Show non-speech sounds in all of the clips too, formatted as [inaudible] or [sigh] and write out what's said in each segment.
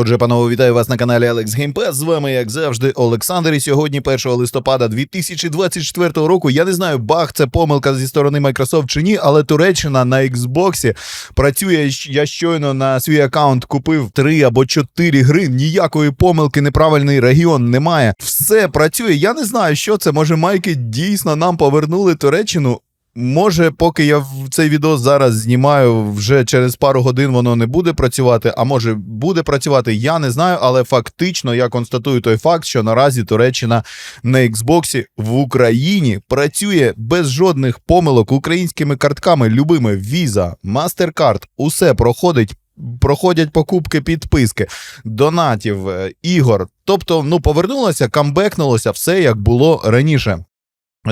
Отже, панове, вітаю вас на каналі Game Pass. З вами, як завжди, Олександр. І сьогодні, 1 листопада 2024 року. Я не знаю, баг це помилка зі сторони Microsoft чи ні, але Туреччина на Xbox працює. Я щойно на свій аккаунт купив 3 або 4 гри. Ніякої помилки, неправильний регіон немає. Все працює. Я не знаю, що це. Може, майки дійсно нам повернули Туреччину. Може, поки я цей відео зараз знімаю, вже через пару годин воно не буде працювати, а може буде працювати, я не знаю, але фактично я констатую той факт, що наразі Туреччина на Xbox в Україні працює без жодних помилок українськими картками, любими Visa, MasterCard, усе проходить. Проходять покупки, підписки, донатів, е, ігор. Тобто, ну повернулося, камбекнулося все як було раніше.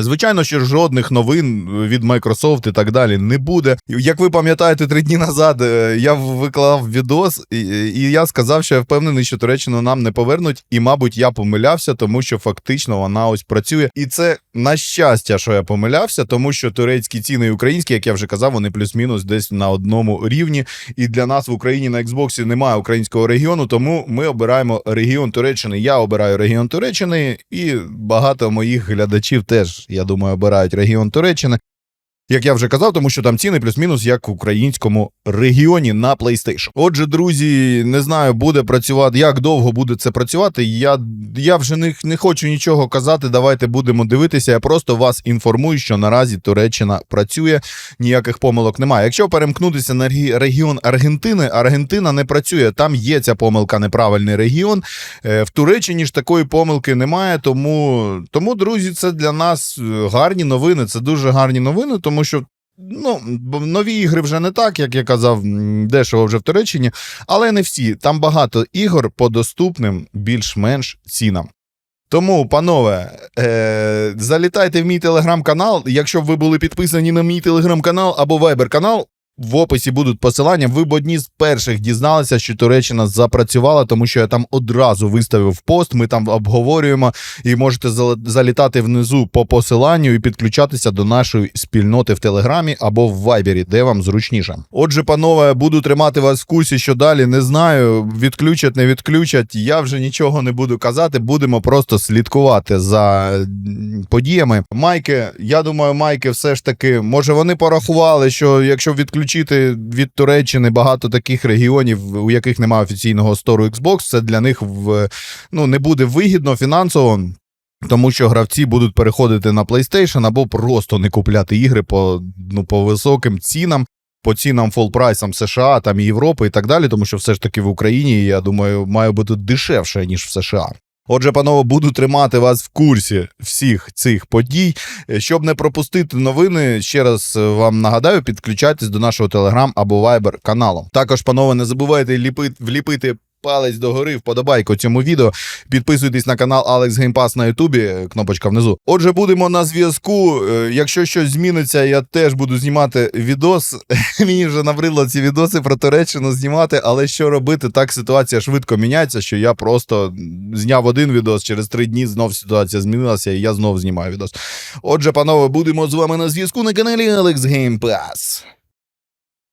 Звичайно, що жодних новин від Microsoft і так далі не буде. Як ви пам'ятаєте, три дні назад е, я виклав відос, і, і я сказав, що я впевнений, що Туреччину нам не повернуть, і, мабуть, я помилявся, тому що фактично вона ось працює. І це на щастя, що я помилявся, тому що турецькі ціни і українські, як я вже казав, вони плюс-мінус десь на одному рівні. І для нас в Україні на Xbox немає українського регіону, тому ми обираємо регіон Туреччини. Я обираю регіон Туреччини, і багато моїх глядачів теж, я думаю, обирають регіон Туреччини. Як я вже казав, тому що там ціни плюс-мінус як в українському регіоні на PlayStation. Отже, друзі, не знаю, буде працювати, як довго буде це працювати. Я я вже не, не хочу нічого казати. Давайте будемо дивитися. Я просто вас інформую, що наразі Туреччина працює, ніяких помилок немає. Якщо перемкнутися на регіон Аргентини, Аргентина не працює. Там є ця помилка, неправильний регіон. Е, В Туреччині ж такої помилки немає. Тому, тому друзі, це для нас е, гарні новини. Це дуже гарні новини, тому що. Ну, нові ігри вже не так, як я казав, дешево вже в Туреччині, але не всі. Там багато ігор по доступним більш-менш цінам. Тому, панове, е- залітайте в мій телеграм-канал. Якщо б ви були підписані на мій телеграм-канал або вайбер-канал, в описі будуть посилання. Ви б одні з перших дізналися, що Туреччина запрацювала, тому що я там одразу виставив пост. Ми там обговорюємо і можете залітати внизу по посиланню і підключатися до нашої спільноти в Телеграмі або в Вайбері, де вам зручніше. Отже, панове, буду тримати вас в курсі, що далі не знаю. Відключать, не відключать. Я вже нічого не буду казати. Будемо просто слідкувати за подіями. Майки, я думаю, майки все ж таки, може, вони порахували, що якщо відключити від Туреччини багато таких регіонів, у яких немає офіційного стору Xbox, це для них в ну не буде вигідно фінансово. Тому що гравці будуть переходити на PlayStation або просто не купляти ігри по, ну, по високим цінам, по цінам фолл-прайсам США, там Європи і так далі, тому що все ж таки в Україні, я думаю, має бути дешевше, ніж в США. Отже, панове, буду тримати вас в курсі всіх цих подій. Щоб не пропустити новини, ще раз вам нагадаю, підключайтесь до нашого телеграм або вайбер каналу. Також, панове, не забувайте ліпити, вліпити палець догори, вподобайку цьому відео. Підписуйтесь на канал Game Pass на Ютубі, кнопочка внизу. Отже, будемо на зв'язку. Е, Якщо щось зміниться, я теж буду знімати відос. [laughs] Мені вже набридло ці відоси про Туреччину знімати, але що робити? Так ситуація швидко міняється, що я просто зняв один відос, через три дні знов ситуація змінилася, і я знов знімаю відос. Отже, панове, будемо з вами на зв'язку на каналі Game Pass.